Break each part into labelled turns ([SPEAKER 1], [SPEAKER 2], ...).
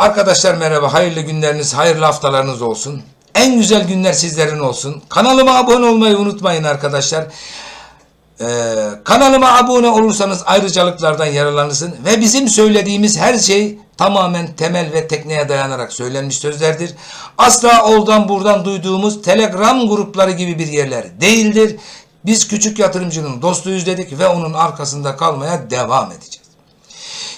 [SPEAKER 1] Arkadaşlar merhaba, hayırlı günleriniz, hayırlı haftalarınız olsun. En güzel günler sizlerin olsun. Kanalıma abone olmayı unutmayın arkadaşlar. Ee, kanalıma abone olursanız ayrıcalıklardan yararlanırsın ve bizim söylediğimiz her şey tamamen temel ve tekneye dayanarak söylenmiş sözlerdir. Asla oradan buradan duyduğumuz telegram grupları gibi bir yerler değildir. Biz küçük yatırımcının dostuyuz dedik ve onun arkasında kalmaya devam edeceğiz.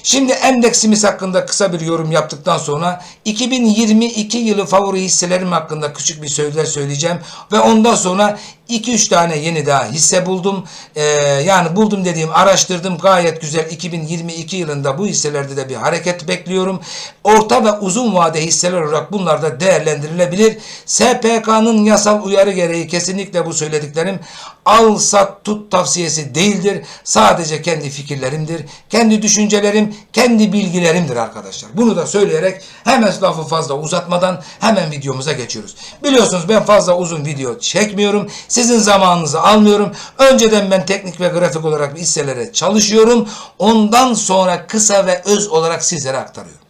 [SPEAKER 1] Şimdi endeksimiz hakkında kısa bir yorum yaptıktan sonra 2022 yılı favori hisselerim hakkında küçük bir sözler söyleyeceğim ve ondan sonra 2-3 tane yeni daha hisse buldum. Ee, yani buldum dediğim araştırdım gayet güzel 2022 yılında bu hisselerde de bir hareket bekliyorum. Orta ve uzun vade hisseler olarak bunlar da değerlendirilebilir. SPK'nın yasal uyarı gereği kesinlikle bu söylediklerim al sat tut tavsiyesi değildir. Sadece kendi fikirlerimdir. Kendi düşüncelerim, kendi bilgilerimdir arkadaşlar. Bunu da söyleyerek hemen lafı fazla uzatmadan hemen videomuza geçiyoruz. Biliyorsunuz ben fazla uzun video çekmiyorum. Sizin zamanınızı almıyorum. Önceden ben teknik ve grafik olarak hisselere çalışıyorum. Ondan sonra kısa ve öz olarak sizlere aktarıyorum.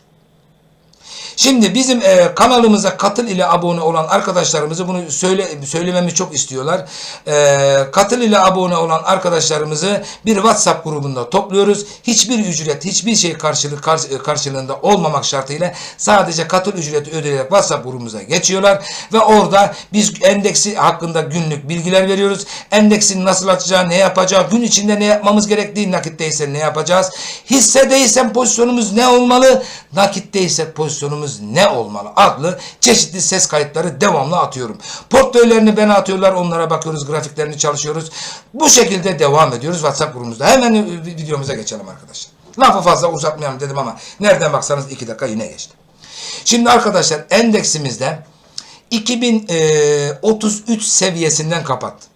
[SPEAKER 1] Şimdi bizim e, kanalımıza katıl ile abone olan arkadaşlarımızı bunu söyle söylememi çok istiyorlar. E, katıl ile abone olan arkadaşlarımızı bir WhatsApp grubunda topluyoruz. Hiçbir ücret, hiçbir şey karşılık karş- karşılığında olmamak şartıyla sadece katıl ücreti ödeyerek WhatsApp grubumuza geçiyorlar ve orada biz endeksi hakkında günlük bilgiler veriyoruz. Endeksin nasıl açacağı, ne yapacağı, gün içinde ne yapmamız gerektiği, nakitteyse ne yapacağız, hissedeysen pozisyonumuz ne olmalı, nakitteyse pozisyonumuz ne olmalı adlı çeşitli ses kayıtları devamlı atıyorum. Portföylerini bana atıyorlar, onlara bakıyoruz, grafiklerini çalışıyoruz. Bu şekilde devam ediyoruz WhatsApp grubumuzda. Hemen e, videomuza geçelim arkadaşlar. Lafı fazla uzatmayalım dedim ama nereden baksanız 2 dakika yine geçti. Şimdi arkadaşlar endeksimizde 2033 seviyesinden kapattı.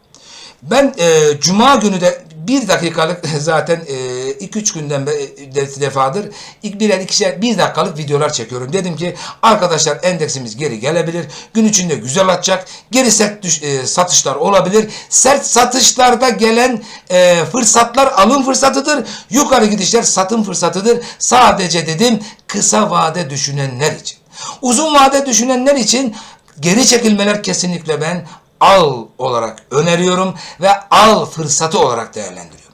[SPEAKER 1] Ben e, cuma günü de bir dakikalık zaten 2-3 günden be- de- defadır birer ikişer bir dakikalık videolar çekiyorum. Dedim ki arkadaşlar endeksimiz geri gelebilir. Gün içinde güzel atacak. Geri sert düş- e, satışlar olabilir. Sert satışlarda gelen e, fırsatlar alım fırsatıdır. Yukarı gidişler satım fırsatıdır. Sadece dedim kısa vade düşünenler için. Uzun vade düşünenler için geri çekilmeler kesinlikle ben al olarak öneriyorum ve al fırsatı olarak değerlendiriyorum.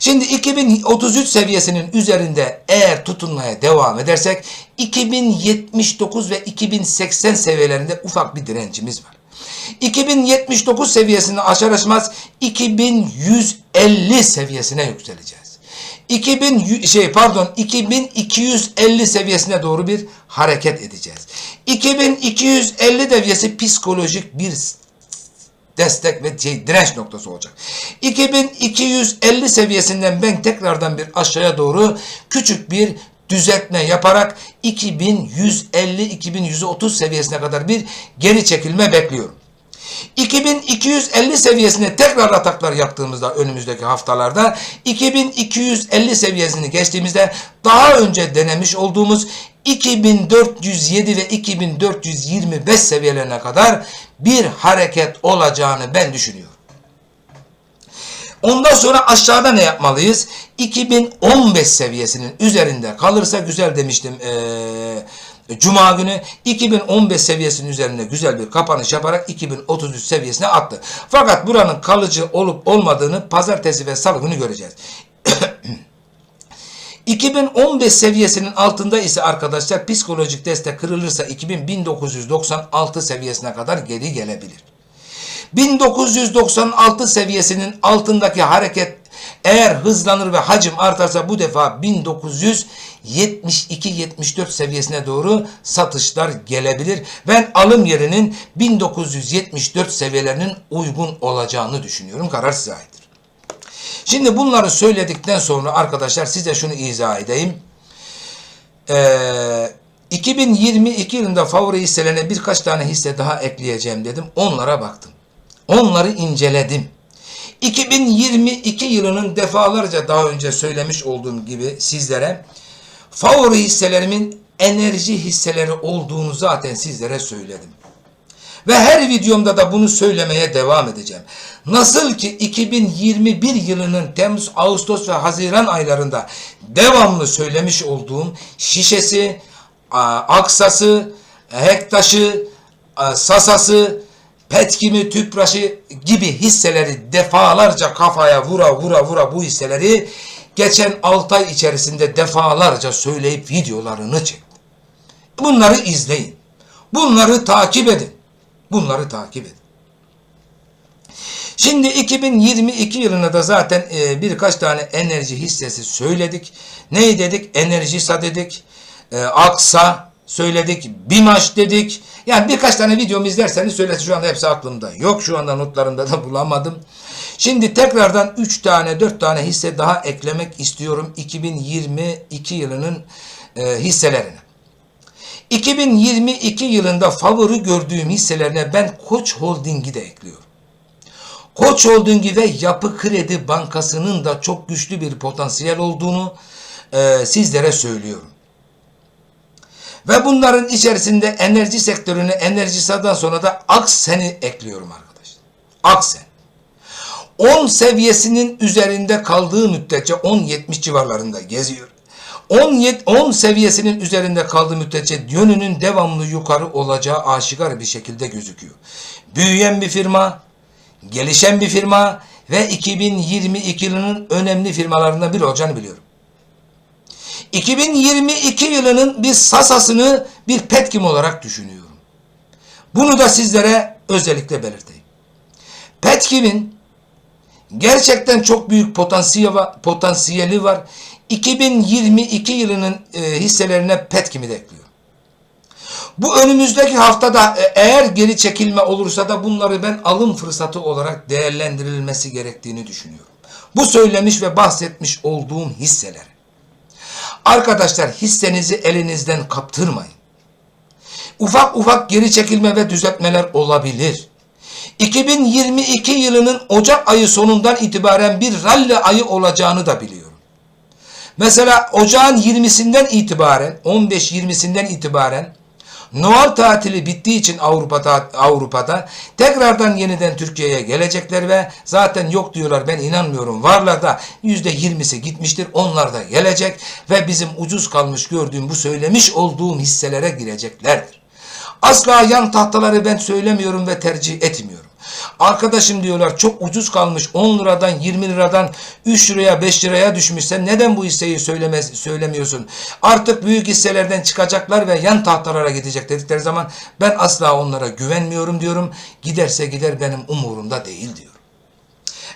[SPEAKER 1] Şimdi 2033 seviyesinin üzerinde eğer tutunmaya devam edersek 2079 ve 2080 seviyelerinde ufak bir direncimiz var. 2079 seviyesini aşar aşmaz 2150 seviyesine yükseleceğiz. 2000 yü- şey pardon 2250 seviyesine doğru bir hareket edeceğiz. 2250 seviyesi psikolojik bir destek ve şey, direnç noktası olacak. 2250 seviyesinden ben tekrardan bir aşağıya doğru küçük bir düzeltme yaparak 2150-2130 seviyesine kadar bir geri çekilme bekliyorum. 2250 seviyesine tekrar ataklar yaptığımızda önümüzdeki haftalarda 2250 seviyesini geçtiğimizde daha önce denemiş olduğumuz 2407 ve 2425 seviyelerine kadar bir hareket olacağını ben düşünüyorum. Ondan sonra aşağıda ne yapmalıyız? 2015 seviyesinin üzerinde kalırsa güzel demiştim eee Cuma günü 2015 seviyesinin üzerinde güzel bir kapanış yaparak 2033 seviyesine attı. Fakat buranın kalıcı olup olmadığını pazartesi ve salı günü göreceğiz. 2015 seviyesinin altında ise arkadaşlar psikolojik destek kırılırsa 2000 1996 seviyesine kadar geri gelebilir. 1996 seviyesinin altındaki hareket eğer hızlanır ve hacim artarsa bu defa 1972-74 seviyesine doğru satışlar gelebilir. Ben alım yerinin 1974 seviyelerinin uygun olacağını düşünüyorum. Karar size aittir. Şimdi bunları söyledikten sonra arkadaşlar size şunu izah edeyim. Ee, 2022 yılında favori hisselerine birkaç tane hisse daha ekleyeceğim dedim. Onlara baktım. Onları inceledim. 2022 yılının defalarca daha önce söylemiş olduğum gibi sizlere favori hisselerimin enerji hisseleri olduğunu zaten sizlere söyledim. Ve her videomda da bunu söylemeye devam edeceğim. Nasıl ki 2021 yılının Temmuz, Ağustos ve Haziran aylarında devamlı söylemiş olduğum şişesi, Aksası, Hektaş'ı, Sasası, Petkim'i, Tüpraş'ı gibi hisseleri defalarca kafaya vura vura vura bu hisseleri geçen 6 ay içerisinde defalarca söyleyip videolarını çektim. Bunları izleyin. Bunları takip edin. Bunları takip edin. Şimdi 2022 yılına da zaten e, birkaç tane enerji hissesi söyledik. Neyi dedik? Enerjisa dedik. E, Aksa söyledik. Bimaş dedik. Yani birkaç tane videomu izlerseniz söylesin. Şu anda hepsi aklımda. Yok şu anda notlarımda da bulamadım. Şimdi tekrardan 3 tane 4 tane hisse daha eklemek istiyorum 2022 yılının e, hisselerine. 2022 yılında favori gördüğüm hisselerine ben Koç Holding'i de ekliyorum. Koç Holding'i ve Yapı Kredi Bankası'nın da çok güçlü bir potansiyel olduğunu e, sizlere söylüyorum. Ve bunların içerisinde enerji sektörüne Enerjisa'dan sonra da Aksen'i ekliyorum arkadaşlar. Aksen. 10 seviyesinin üzerinde kaldığı müddetçe 10-70 civarlarında geziyor. 10, 10 seviyesinin üzerinde kaldığı müddetçe yönünün devamlı yukarı olacağı aşikar bir şekilde gözüküyor. Büyüyen bir firma, gelişen bir firma ve 2022 yılının önemli firmalarından biri olacağını biliyorum. 2022 yılının bir sasasını bir petkim olarak düşünüyorum. Bunu da sizlere özellikle belirteyim. Petkim'in gerçekten çok büyük potansiyeli var. Potansiyeli var. 2022 yılının e, hisselerine Petkim'i de ekliyor. Bu önümüzdeki haftada e, eğer geri çekilme olursa da bunları ben alım fırsatı olarak değerlendirilmesi gerektiğini düşünüyorum. Bu söylemiş ve bahsetmiş olduğum hisseler. Arkadaşlar hissenizi elinizden kaptırmayın. Ufak ufak geri çekilme ve düzeltmeler olabilir. 2022 yılının Ocak ayı sonundan itibaren bir rally ayı olacağını da biliyorum. Mesela ocağın 20'sinden itibaren, 15-20'sinden itibaren Noel tatili bittiği için Avrupa'da Avrupa'da tekrardan yeniden Türkiye'ye gelecekler ve zaten yok diyorlar ben inanmıyorum. Varlar da %20'si gitmiştir. Onlar da gelecek ve bizim ucuz kalmış gördüğüm bu söylemiş olduğum hisselere gireceklerdir. Asla yan tahtaları ben söylemiyorum ve tercih etmiyorum. Arkadaşım diyorlar çok ucuz kalmış 10 liradan 20 liradan 3 liraya 5 liraya düşmüş sen neden bu hisseyi söylemez, söylemiyorsun? Artık büyük hisselerden çıkacaklar ve yan tahtalara gidecek dedikleri zaman ben asla onlara güvenmiyorum diyorum. Giderse gider benim umurumda değil diyorum.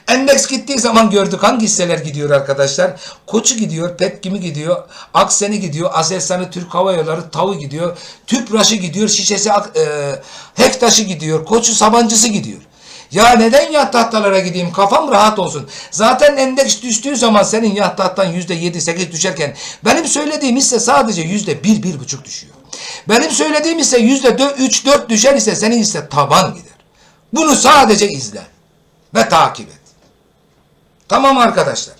[SPEAKER 1] Endeks gittiği zaman gördük hangi hisseler gidiyor arkadaşlar. Koçu gidiyor, Petkim'i gidiyor, Aksen'i gidiyor, Aselsan'ı, Türk Hava Yolları, Tav'ı gidiyor, Tüpraş'ı gidiyor, Şişesi, e, Hektaş'ı gidiyor, Koçu Sabancısı gidiyor. Ya neden yat tahtalara gideyim? Kafam rahat olsun. Zaten endeks düştüğü zaman senin yat yedi, sekiz düşerken benim söylediğim hisse sadece yüzde bir, bir buçuk düşüyor. Benim söylediğim ise yüzde üç, dört düşer ise senin ise taban gider. Bunu sadece izle ve takip et. Tamam arkadaşlar.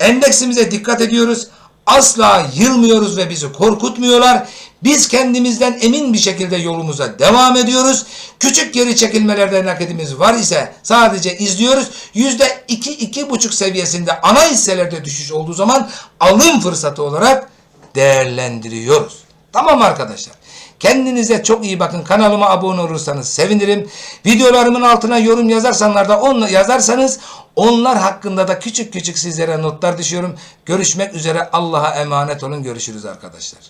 [SPEAKER 1] Endeksimize dikkat ediyoruz. Asla yılmıyoruz ve bizi korkutmuyorlar. Biz kendimizden emin bir şekilde yolumuza devam ediyoruz. Küçük geri çekilmelerden nakitimiz var ise sadece izliyoruz. Yüzde iki, iki buçuk seviyesinde ana hisselerde düşüş olduğu zaman alım fırsatı olarak değerlendiriyoruz. Tamam arkadaşlar. Kendinize çok iyi bakın. Kanalıma abone olursanız sevinirim. Videolarımın altına yorum yazarsanlar da onla yazarsanız onlar hakkında da küçük küçük sizlere notlar düşüyorum. Görüşmek üzere. Allah'a emanet olun. Görüşürüz arkadaşlar.